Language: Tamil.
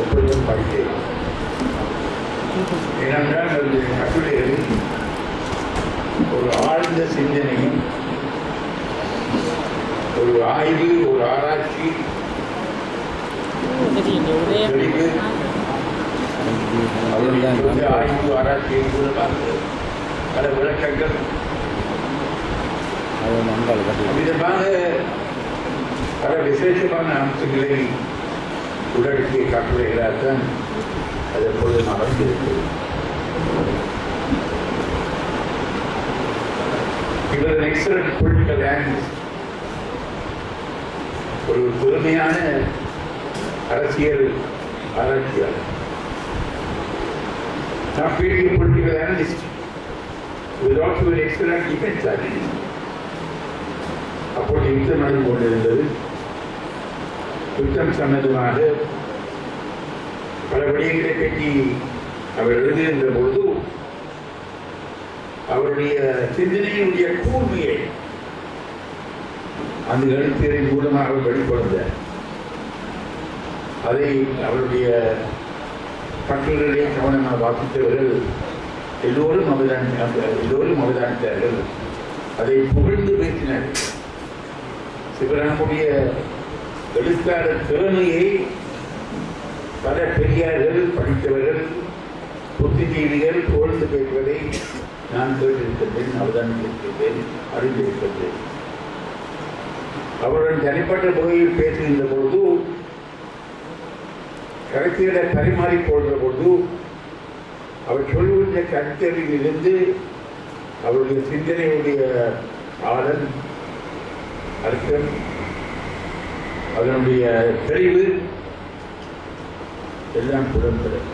எப்படியும் படித்தேன் ஏனென்றால் அவருடைய கட்டுரைகளில் ஒரு ஆழ்ந்த சிந்தனையும் ஒரு ஆய்வு ஒரு ஆராய்ச்சி அவருடைய ஆய்வு ஆராய்ச்சியின் மூலமாக பல விளக்கங்கள் விதமாக பல விசேஷமான அம்சங்களை உள்ளடக்கிய கட்டுரைகளாகத்தான் அது எப்பொழுது நடந்திருக்கிறது He was an excellent political analyst. ஒரு திறமையான அரசியல் ஆராய்ச்சியாளர் நான் பீடிய பொலிட்டிக்கல் அனலிஸ்ட் வித் ஆல்சோ ஒரு எக்ஸலண்ட் டிஃபென்ஸ் அனலிஸ்ட் அப்போது யுத்தம் நடந்து கொண்டு யுத்தம் சன்னதுமாக பல விடயங்களை பற்றி அவர் எழுதியிருந்த போது அவருடைய சிந்தனையினுடைய கூர்மையை அந்த எழுத்தியரின் மூலமாக வெளிப்படுத்த அதை அவருடைய கட்டுரைகளை கவனமாக வாசித்தவர்கள் எல்லோரும் அவதான் எல்லோரும் அவதானித்தார்கள் அதை புகழ்ந்து பேசினார்கள் சிவராமுடைய எழுத்தாளர் திறமையை பல பெரியார்கள் படித்தவர்கள் புத்திஜீவிகள் புகழ்ந்து பேசுவதை நான் கேட்டிருக்கின்றேன் அவதானித்திருக்கின்றேன் அறிந்திருக்கின்றேன். அவருடன் தனிப்பட்ட முறையில் பேசுகின்ற பொழுது கருத்துக்களை பரிமாறிக் கொள்கிற பொழுது அவர் சொல்லுகின்ற கருத்தறிவிலிருந்து அவருடைய சிந்தனையுடைய ஆழம் அர்த்தம் அதனுடைய தெளிவு எல்லாம் புலம்பெறும்